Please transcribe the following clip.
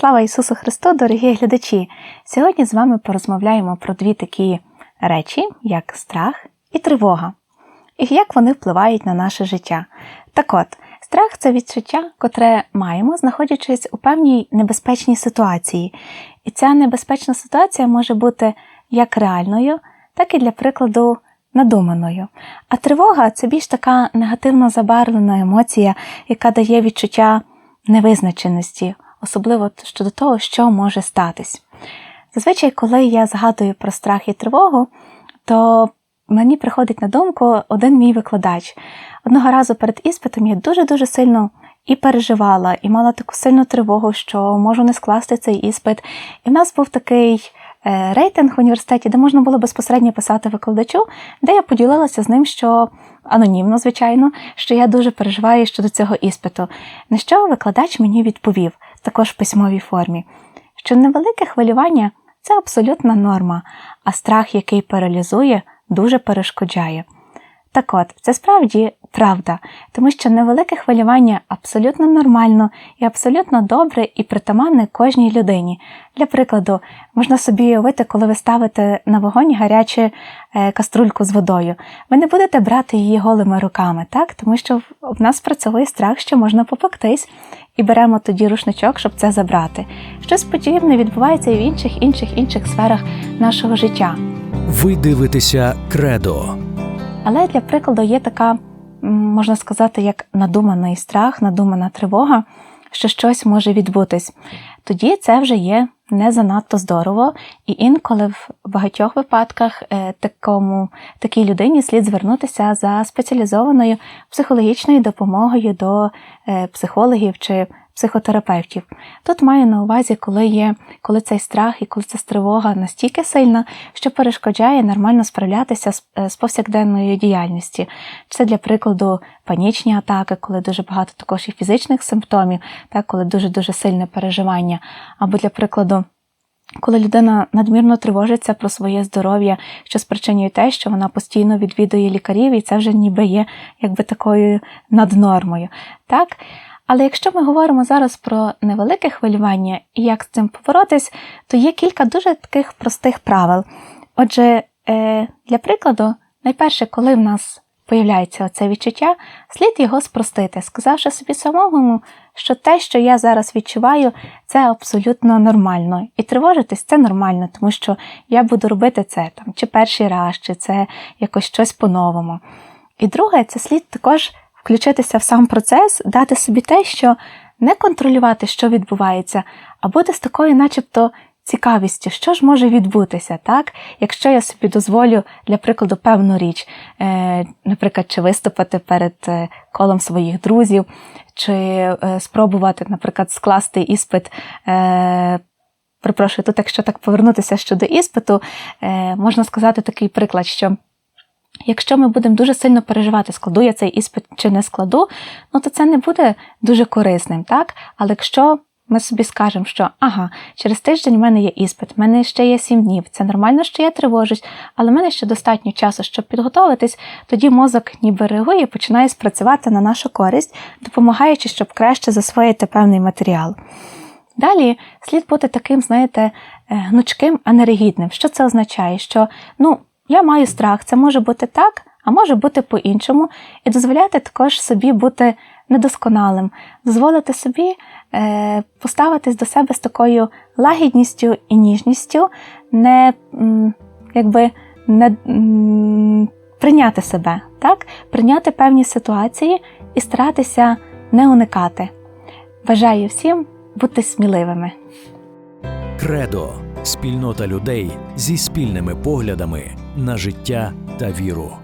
Слава Ісусу Христу, дорогі глядачі! Сьогодні з вами порозмовляємо про дві такі речі, як страх і тривога, і як вони впливають на наше життя. Так от, страх це відчуття, котре маємо, знаходячись у певній небезпечній ситуації. І ця небезпечна ситуація може бути як реальною, так і для прикладу. Надуманою. А тривога це більш така негативно забарвлена емоція, яка дає відчуття невизначеності, особливо щодо того, що може статись. Зазвичай, коли я згадую про страх і тривогу, то мені приходить на думку один мій викладач. Одного разу перед іспитом я дуже-дуже сильно і переживала, і мала таку сильну тривогу, що можу не скласти цей іспит. І в нас був такий е, рейтинг в університеті, де можна було безпосередньо писати викладачу, де я поділилася з ним, що анонімно, звичайно, що я дуже переживаю щодо цього іспиту. На що викладач мені відповів, також в письмовій формі, що невелике хвилювання це абсолютна норма, а страх, який паралізує, дуже перешкоджає. Так от, це справді правда, тому що невелике хвилювання абсолютно нормально і абсолютно добре і притаманне кожній людині. Для прикладу, можна собі уявити, коли ви ставите на вогонь гарячу е, каструльку з водою. Ви не будете брати її голими руками, так? тому що в нас працює страх, що можна попектись, і беремо тоді рушничок, щоб це забрати. Щось подібне відбувається і в інших інших інших сферах нашого життя. Ви дивитеся кредо. Але для прикладу є така, можна сказати, як надуманий страх, надумана тривога, що щось може відбутись. Тоді це вже є не занадто здорово, і інколи в багатьох випадках е, такому, такій людині слід звернутися за спеціалізованою психологічною допомогою до е, психологів чи психотерапевтів. Тут маю на увазі, коли є, коли цей страх і коли ця тривога настільки сильна, що перешкоджає нормально справлятися з, з повсякденною діяльністю. Це для прикладу панічні атаки, коли дуже багато також і фізичних симптомів, так, коли дуже-дуже сильне переживання, або для прикладу. Коли людина надмірно тривожиться про своє здоров'я, що спричинює те, що вона постійно відвідує лікарів, і це вже ніби є якби такою наднормою. Так? Але якщо ми говоримо зараз про невелике хвилювання і як з цим поборотись, то є кілька дуже таких простих правил. Отже, е, для прикладу, найперше, коли в нас появляється це відчуття, слід його спростити, сказавши собі самому, що те, що я зараз відчуваю, це абсолютно нормально. І тривожитись це нормально, тому що я буду робити це там, чи перший раз, чи це якось щось по-новому. І друге, це слід також включитися в сам процес, дати собі те, що не контролювати, що відбувається, а бути з такою, начебто, цікавістю, що ж може відбутися, так? Якщо я собі дозволю, для прикладу, певну річ, е, наприклад, чи виступити перед е, колом своїх друзів, чи е, спробувати, наприклад, скласти іспит. Е, Припрошую, тут, якщо так повернутися щодо іспиту, е, можна сказати такий приклад, що Якщо ми будемо дуже сильно переживати, складу я цей іспит чи не складу, ну то це не буде дуже корисним, так? Але якщо ми собі скажемо, що ага, через тиждень в мене є іспит, в мене ще є сім днів, це нормально, що я тривожусь, але в мене ще достатньо часу, щоб підготуватись, тоді мозок ніби реагує і починає спрацювати на нашу користь, допомагаючи, щоб краще засвоїти певний матеріал. Далі слід бути таким, знаєте, е, гнучким, а не. Що це означає? Що ну, я маю страх, це може бути так, а може бути по-іншому, і дозволяти також собі бути недосконалим, дозволити собі е, поставитись до себе з такою лагідністю і ніжністю, не якби не прийняти себе, так? прийняти певні ситуації і старатися не уникати. Бажаю всім бути сміливими. Кредо спільнота людей зі спільними поглядами на життя та віру.